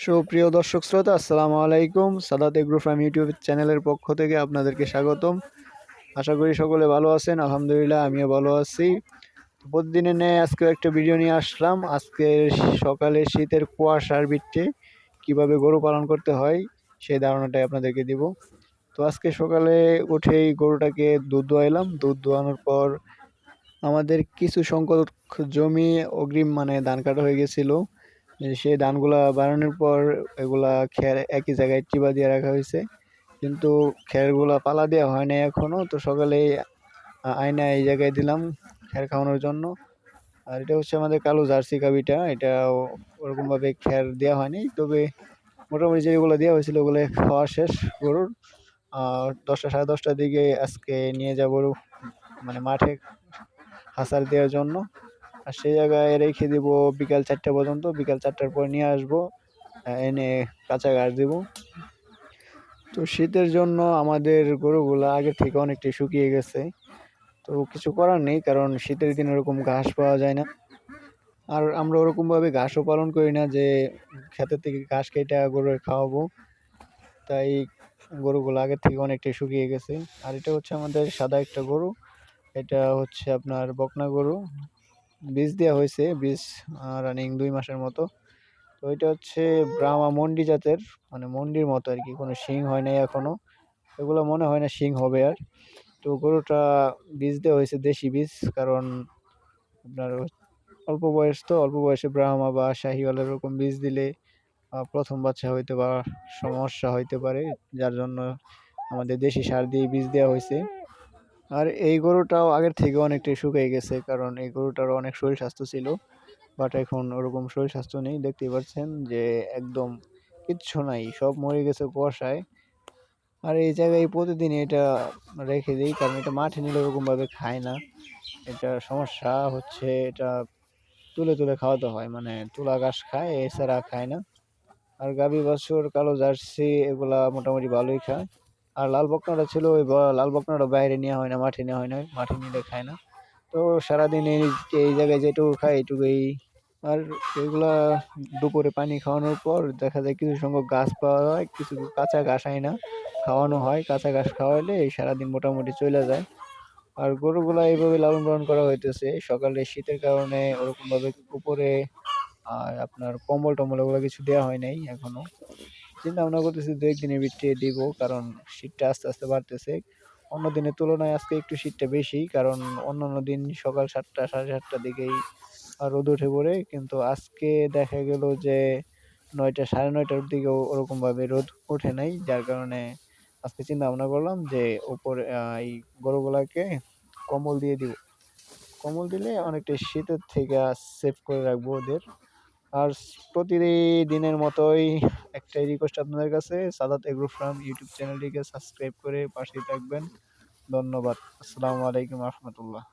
সুপ্রিয় দর্শক শ্রোতা, আসসালামু আলাইকুম। সাদাত এগ্রো ফার্ম ইউটিউব চ্যানেলের পক্ষ থেকে আপনাদেরকে স্বাগতম। আশা করি সকলে ভালো আছেন, আলহামদুলিল্লাহ আমিও ভালো আছি। প্রতিদিনের ন্যায় আজকে একটা ভিডিও নিয়ে আসলাম। আজকে সকালে শীতের কুয়াশার বৃত্তে কীভাবে গরু পালন করতে হয় সেই ধারণাটাই আপনাদেরকে দিব। তো আজকে সকালে উঠেই গরুটাকে দুধ দোয়াইলাম। দুধ দোয়ানোর পর আমাদের কিছু সংখ্যক জমি অগ্রিম মানে ধান কাটা হয়ে গেছিল। সেই ধানগুলা বাড়ানোর পর এগুলা খের একই জায়গায় চিবা দিয়ে রাখা হয়েছে। কিন্তু খেরগুলা পালা দেওয়া হয় নাই এখনও তো সকালে আয়না এই জায়গায় দিলাম খের খাওয়ানোর জন্য। আর এটা হচ্ছে আমাদের কালো জার্সি কাবিটা। এটা ওরকমভাবে খের দেওয়া হয়নি। তবে মোটামুটি যেগুলো দেওয়া হয়েছিল ওগুলো খাওয়া শেষ গরুর। আর দশটা, সাড়ে দশটার দিকে আজকে নিয়ে যাব মানে মাঠে হাসার দেওয়ার জন্য। আর সেই জায়গায় রেখে দিব বিকাল চারটে পর্যন্ত। বিকাল চারটার পর নিয়ে আসব, এনে কাঁচা ঘাস দেবো। তো শীতের জন্য আমাদের গরুগুলো আগে থেকে অনেকটাই শুকিয়ে গেছে। তো কিছু করার নেই, কারণ শীতের দিন ওরকম ঘাস পাওয়া যায় না। আর আমরা ওরকমভাবে ঘাসও পালন করি না যে ক্ষেতের থেকে ঘাস কেটে গরুর খাওয়াবো। তাই গরুগুলো আগের থেকে অনেকটাই শুকিয়ে গেছে। আর এটা হচ্ছে আমাদের সাদা একটা গরু। এটা হচ্ছে আপনার বকনা গরু। বীজ দেওয়া হয়েছে, বীজ রানিং দুই মাসের মতো। তো এটা হচ্ছে ব্রাহ্মা মন্ডি জাতের মানে মন্ডির মতো আর কি, কোনো শিং হয় নাই এখনও এগুলো মনে হয় না শিং হবে আর। তো গরুটা বীজ দেওয়া হয়েছে, দেশি বীজ, কারণ আপনার অল্প বয়স তো, অল্প বয়সে ব্রাহ্মা বা শাহিওয়াল এরকম বীজ দিলে প্রথম বাচ্চা হইতে বা সমস্যা হইতে পারে, যার জন্য আমাদের দেশি সার দিয়ে বীজ দেওয়া হয়েছে। আর এই গরুটাও আগের থেকে অনেকটাই শুকিয়ে গেছে, কারণ এই গরুটারও অনেক শরীর স্বাস্থ্য ছিল বাট এখন ওরকম শরীর স্বাস্থ্য নেই। দেখতেই পাচ্ছেন যে একদম কিচ্ছু নাই, সব মরে গেছে কুয়াশায়। আর এই জায়গায় প্রতিদিন এটা রেখে দিই, কারণ এটা মাঠে নিলে ওরকমভাবে খায় না। এটা সমস্যা হচ্ছে এটা তুলে তুলে খাওয়াতে হয় মানে তুলা ঘাস খায়, এছাড়া খায় না। আর গাভী বাছুর, কালো জার্সি, এগুলা মোটামুটি ভালোই খায়। আর লাল বকনাটা ছিল ওই লাল বকনাটা বাইরে নেওয়া হয় না, মাঠে নেওয়া হয় না, মাঠে নিলে খায় না। তো সারাদিন এই এই জায়গায় যেটুকু খায় এইটুকুই আর এগুলা দুপুরে পানি খাওয়ানোর পর দেখা যায় কিছু সংখ্যক গাছ পাওয়া যায় কিছু কাঁচা ঘাস হয় না, খাওয়ানো হয়। কাঁচা ঘাস খাওয়াইলে সারাদিন মোটামুটি চলে যায়। আর গরুগুলা এইভাবে লালন পালন করা হইতেছে। সকালে শীতের কারণে ওরকমভাবে উপরে, আর আপনার কম্বল টম্বল ওগুলো কিছু দেওয়া হয় নাই এখনও। চিন্তা ভাবনা করতেছি দু একদিনের ভিতরে দিব, কারণ শীতটা আস্তে আস্তে বাড়তেছে। অন্য দিনের তুলনায় আজকে একটু শীতটা বেশি, কারণ অন্যান্য দিন সকাল সাতটা, সাড়ে সাতটার দিকেই রোদ উঠে পড়ে, কিন্তু আজকে দেখা গেল যে নয়টা, সাড়ে নয়টার দিকেও ওরকমভাবে রোদ ওঠে নাই, যার কারণে আজকে চিন্তা ভাবনা করলাম যে উপরে এই গরুগুলাকে কম্বল দিয়ে দিব। কম্বল দিলে অনেকটা শীতের থেকে সেভ করে রাখব ওদের। আর প্রতিদিনের মতোই একটাই রিকোয়েস্ট আপনাদের কাছে। সাদাত এগ্রো ফার্ম ইউটিউব চ্যানেলটিকে সাবস্ক্রাইব করে পাশে থাকবেন। ধন্যবাদ। আসসালামু আলাইকুম রহমতুল্লাহ।